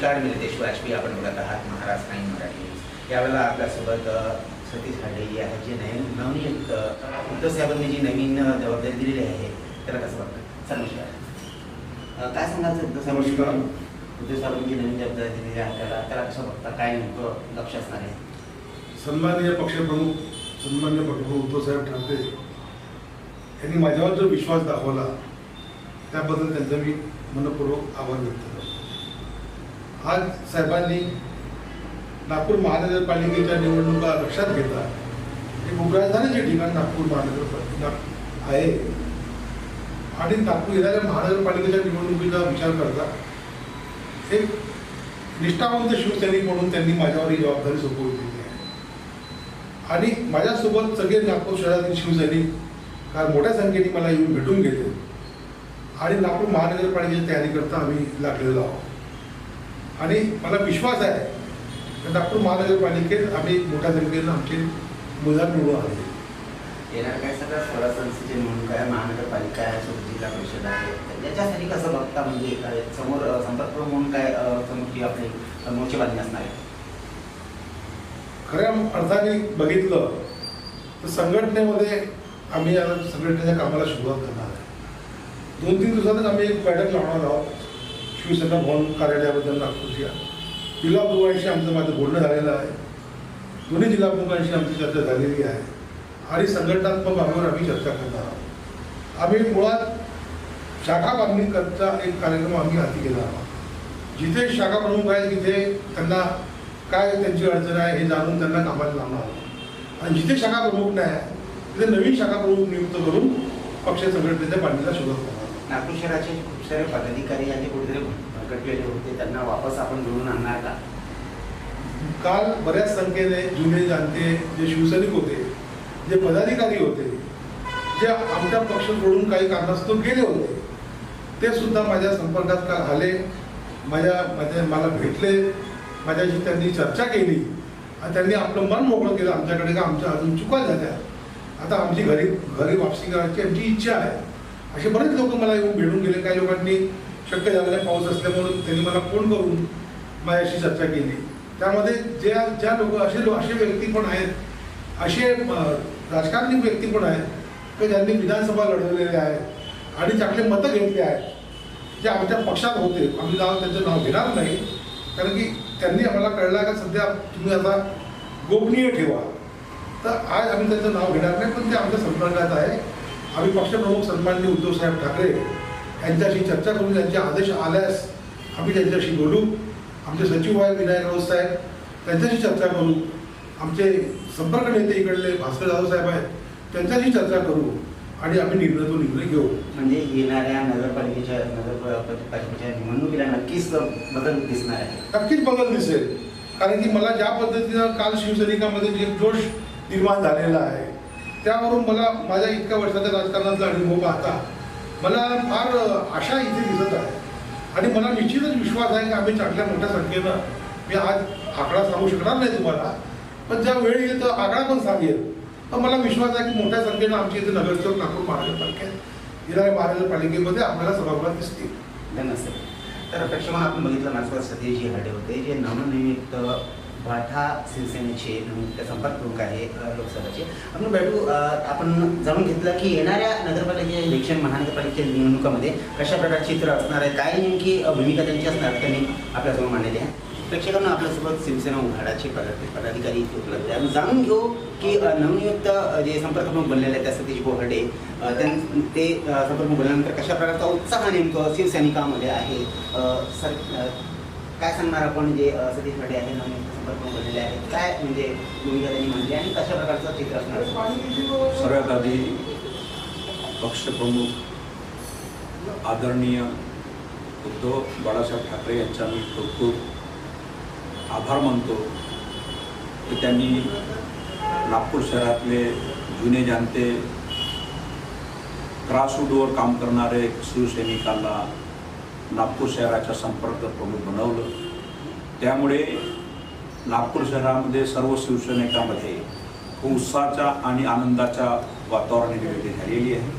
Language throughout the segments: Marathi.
नमस्कार मी रितेश वाजपेयी आपण बघत आहात महाराष्ट्र नाही मराठी. यावेळेला आपल्यासोबत सतीश हाडे जे आहेत जे नवीन नवनियुक्त उद्धव साहेबांनी जी नवीन जबाबदारी दिलेली आहे त्याला कसं वाटतं? सर नमस्कार काय सांगाल सर? उद्धव साहेबांनी नमस्कार. उद्धव साहेबांनी जी नवीन जबाबदारी दिलेली आहे त्याला त्याला कसं बघता काय नेमकं लक्ष असणार आहे? सन्माननीय पक्षप्रमुख सन्मान्य पक्षप्रमुख उद्धवसाहेब ठाकरे यांनी माझ्यावर जो विश्वास दाखवला त्याबद्दल त्यांचा मी मनपूर्वक आभार व्यक्त करतो. आज साहेबांनी नागपूर महानगरपालिकेच्या निवडणुका लक्षात घेता. एक उपराजधानीचे ठिकाण नागपूर महानगरपालिका आहे. आणि नागपूर येणाऱ्या महानगरपालिकेच्या निवडणुकीचा विचार करता एक निष्ठावंत शिवसैनिक म्हणून त्यांनी माझ्यावर ही जबाबदारी सोपवलेली आहे. आणि माझ्यासोबत सगळे नागपूर शहरातील शिवसैनिक काल मोठ्या संख्येने मला येऊन भेटून गेले. आणि नागपूर महानगरपालिकेची तयारी करता आम्ही लागलेलो आहोत. आणि मला विश्वास आहे. की नागपूर महानगरपालिकेत आम्ही मोठ्या संख्येनं आमचे मुलार निवडून आले. येणार काय सगळ्या स्वरा संस्थेची निवडणूक आहे महानगरपालिका आहे जिल्हा परिषद आहे. याच्यासाठी कसं बघता म्हणजे समोर संपर्क म्हणून काय समोरची आपली अ, मोर्चेबांधणी असणार आहे? खऱ्या अर्थाने बघितलं तर संघटनेमध्ये आम्ही संघटनेच्या कामाला सुरुवात करणार आहे. दोन तीन दिवसातच आम्ही एक बैठक लावणार आहोत. शिवसेना भवन कार्यालयाबद्दल नागपूरच्या जिल्हा. प्रमुखांशी आमचं माझं बोलणं झालेलं आहे. दोन्ही जिल्हाप्रमुखांशी आमची चर्चा झालेली आहे. आणि संघटनात्मक बाबीवर आम्ही चर्चा करणार आहोत. आम्ही मुळात शाखा बांधणीकरता एक कार्यक्रम आम्ही हाती घेणार आहोत. जिथे शाखा प्रमुख आहेत तिथे त्यांना काय त्यांची अडचण आहे हे जाणून त्यांना कामाला लावणार आहोत. आणि जिथे शाखा प्रमुख नाही आहे, तिथे नवीन शाखा प्रमुख नियुक्त करून पक्ष संघटनेच्या बांधणीला सुरुवात करणार नागपूर शहराचे खूप पदाधिकारी आणि कुठेतरी भरकटलेले होते त्यांना वापस आपण घेऊन आणणार का? काल बऱ्याच संख्येने जुने जाणते जे शिवसैनिक होते जे पदाधिकारी होते जे आमच्या पक्ष सोडून काही कारणास्तव गेले होते ते सुद्धा माझ्या संपर्कात काल आले माझ्या माझ्या मला भेटले माझ्याशी त्यांनी चर्चा केली आणि त्यांनी आपलं मन मोकळं केलं आमच्याकडे का आमच्या अजून चुका झाल्या. आता आमची घरी घरी वापसी करायची आमची इच्छा आहे. असे बरेच लोक मला येऊन भेटून गेले. काही लोकांनी शक्य झालेला पाऊस असल्यामुळे त्यांनी मला फोन करून माझ्याशी चर्चा केली. त्यामध्ये ज्या ज्या लोक असे लोक असे व्यक्ती पण आहेत असे राजकारणी व्यक्ती पण आहेत की ज्यांनी विधानसभा लढवलेले आहेत आणि चांगले मतं घेतले आहेत जे आमच्या पक्षात होते. आम्ही नाव त्यांचं नाव घेणार नाही. कारण की त्यांनी आम्हाला कळलं का सध्या तुम्ही आता गोपनीय ठेवा. तर आज आम्ही त्यांचं नाव घेणार नाही पण ते आमच्या संपर्कात आहे. आम्ही पक्षप्रमुख सन्माननीय उद्धवसाहेब ठाकरे यांच्याशी चर्चा करून त्यांचे आदेश आल्यास आम्ही त्यांच्याशी बोलू. आमचे सचिव आहे विनायक राऊत साहेब त्यांच्याशी चर्चा करू. आमचे संपर्क नेते इकडले भास्कर जाधव साहेब आहेत त्यांच्याशी चर्चा करू आणि आम्ही निर्णय तो निर्णय घेऊ. म्हणजे येणाऱ्या नगरपालिकेच्या नगरपालिकेच्या निवडणुकीला नक्कीच बदल दिसणार आहे. नक्कीच बदल दिसेल. कारण की मला ज्या पद्धतीनं काल शिवसैनिकामध्ये जे जोश निर्माण झालेला आहे त्यावरून मला माझ्या इतक्या वर्षाच्या राजकारणातला अनुभव पाहता मला फार आशा इथे दिसत आहे. आणि मला निश्चितच विश्वास आहे की आम्ही चांगल्या मोठ्या संख्येनं मी आज आकडा सांगू शकणार नाही तुम्हाला. पण ज्या वेळ येईल तर आकडा पण सांगेल पण मला विश्वास आहे की मोठ्या संख्येनं आमच्या इथे नगरसेवक नागपूर महानगरपालिकेत येणाऱ्या महानगरपालिकेमध्ये आपल्याला सभागृहात दिसतील. धन्यवाद सर. तर प्रेक्षकांना आपण बघितलं माझ्यासोबत सतीशजी हाडे होते जे नवनियुक्त भाठा शिवसेनेचे नवनियुक्त संपर्क प्रमुख आहे लोकसभेचे. आपण भेटू आपण जाणून घेतलं की येणाऱ्या नगरपालिकेच्या इलेक्शन महानगरपालिकेच्या निवडणुकामध्ये कशा प्रकारचे चित्र असणार आहे काय नेमकी भूमिका त्यांची असणार त्यांनी आपल्यासमोर मांडलेली आहे. प्रेक्षकांना आपल्यासोबत शिवसेना उघाडाचे पदाधिकारी पदाधिकारी उपलब्ध आहे आम्ही जाणून घेऊ की नवनियुक्त जे संपर्क प्रमुख बनलेले आहेत त्या सतीश बोहर्डे त्यां ते संपर्क बनल्यानंतर कशा प्रकारचा उत्साह नेमकं शिवसैनिकामध्ये आहे सर काय सांगणार आपण? जे सतीश भाडे आहे नवनियुक्त संपर्क बनलेले आहेत काय म्हणजे भूमिका त्यांनी म्हणली आणि कशा प्रकारचं चित्र असणार? सगळ्यात आधी पक्षप्रमुख आदरणीय उद्धव बाळासाहेब ठाकरे यांचा मी खूप खूप आभार मानतो. की त्यांनी नागपूर शहरातले जुने जाणते ग्रासरूटवर काम करणारे शिवसैनिकांना नागपूर शहराचा संपर्क प्रमुख बनवलं. त्यामुळे नागपूर शहरामध्ये सर्व शिवसैनिकांमध्ये उत्साहाच्या उत्साहाचा आणि आनंदाच्या वातावरण निर्मिती झालेली आहे.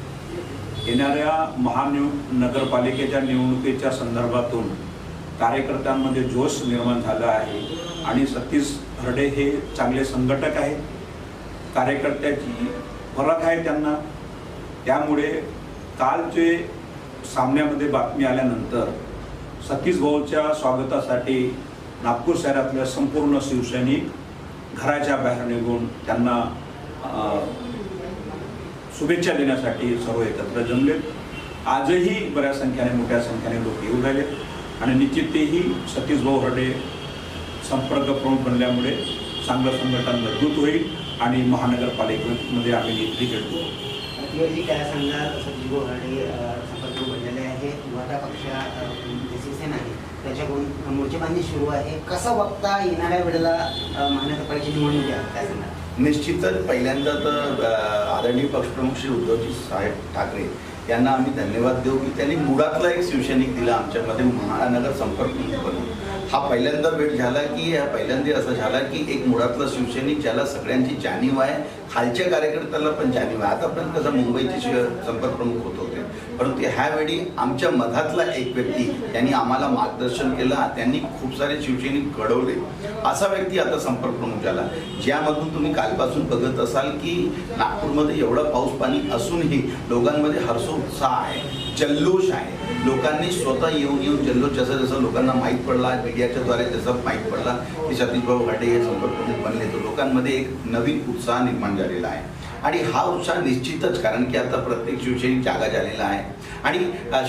येणाऱ्या महानिव नगरपालिकेच्या निवडणुकीच्या संदर्भातून कार्यकर्त्यांमध्ये जोश निर्माण झाला आहे आणि सतीश हरडे हे चांगले संघटक आहेत. कार्यकर्त्याची फरक आहे त्यांना. त्यामुळे काल जे सामन्यामध्ये बातमी आल्यानंतर सतीश भाऊच्या स्वागतासाठी नागपूर शहरातल्या संपूर्ण शिवसैनिक घराच्या बाहेर निघून त्यांना शुभेच्छा देण्यासाठी सर्व एकत्र जमलेत आजही बऱ्याच संख्येने मोठ्या संख्येने लोक येऊ राहिले. आणि निश्चित तेही सतीश भाऊ हरडे संपर्क प्रमुख बनल्यामुळे चांगलं संघटन मजबूत होईल आणि महानगरपालिकेमध्ये आम्ही निधी खेळतो तिवारी काय सांगाल सतीश बोराडे संपर्क बनलेले आहे पक्ष अ, जे शिवसेना आहे त्याच्याकडून मोर्चेबांधणी सुरू आहे. कसं बघता येणाऱ्या वेळेला अ, महानगरपालिकेची निवडणूक आहे काय सांगाल निश्चितच पहिल्यांदा तर आदरणीय पक्षप्रमुख श्री उद्धवजी साहेब ठाकरे यांना आम्ही धन्यवाद देऊ की त्यांनी मुळातला एक शिवसैनिक दिला आमच्यामध्ये महानगर संपर्क म्हणून हा पहिल्यांदा भेट झाला की हा पहिल्यांदा असं झाला की एक मुळातला शिवसैनिक ज्याला सगळ्यांची जाणीव आहे खालच्या कार्यकर्त्याला पण जाणीव आहे. आतापर्यंत कसं मुंबईचे संपर्क प्रमुख होत होते. परंतु ह्यावेळी आमच्या मधातला एक व्यक्ती त्यांनी आम्हाला मार्गदर्शन केलं. त्यांनी खूप सारे शिवसैनिक घडवले. असा व्यक्ती आता संपर्क प्रमुख झाला. ज्यामधून तुम्ही कालपासून बघत असाल की नागपूरमध्ये एवढा पाऊस पाणी असूनही लोकांमध्ये हर्षोत्साह आहे जल्लोष आहे. लोकांनी स्वतः येऊन येऊन जल्लोष जसं जसं लोकांना माहीत पडला मीडियाच्या द्वारे जसं माहीत पडला की सतीशभाऊ घाटे हे संपर्क बनले. तर लोकांमध्ये एक नवीन उत्साह निर्माण झालेला आहे. आणि हा उत्साह निश्चितच कारण की आता प्रत्येक शिवसैनिक जागा झालेला आहे. आणि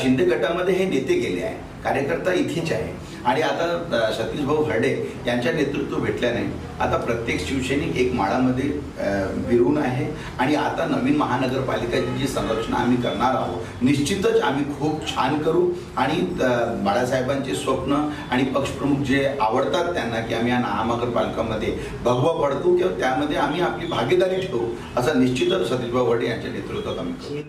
शिंदे गटामध्ये हे नेते गेले आहे कार्यकर्ता इथेच आहे. आणि आता सतीश भाऊ हरडे यांच्या नेतृत्व भेटल्याने आता प्रत्येक शिवसैनिक एक माळामध्ये विरून आहे. आणि आता नवीन महानगरपालिकाची जी संरचना आम्ही करणार आहोत निश्चितच आम्ही खूप छान करू. आणि बाळासाहेबांचे स्वप्न आणि पक्षप्रमुख जे आवडतात त्यांना की आम्ही या महानगरपालिकामध्ये भगवा पडतो किंवा त्यामध्ये आम्ही आपली भागीदारी ठेवू असं निश्चितच सतीशभाऊ हरडे यांच्या नेतृत्वात आम्ही करू हे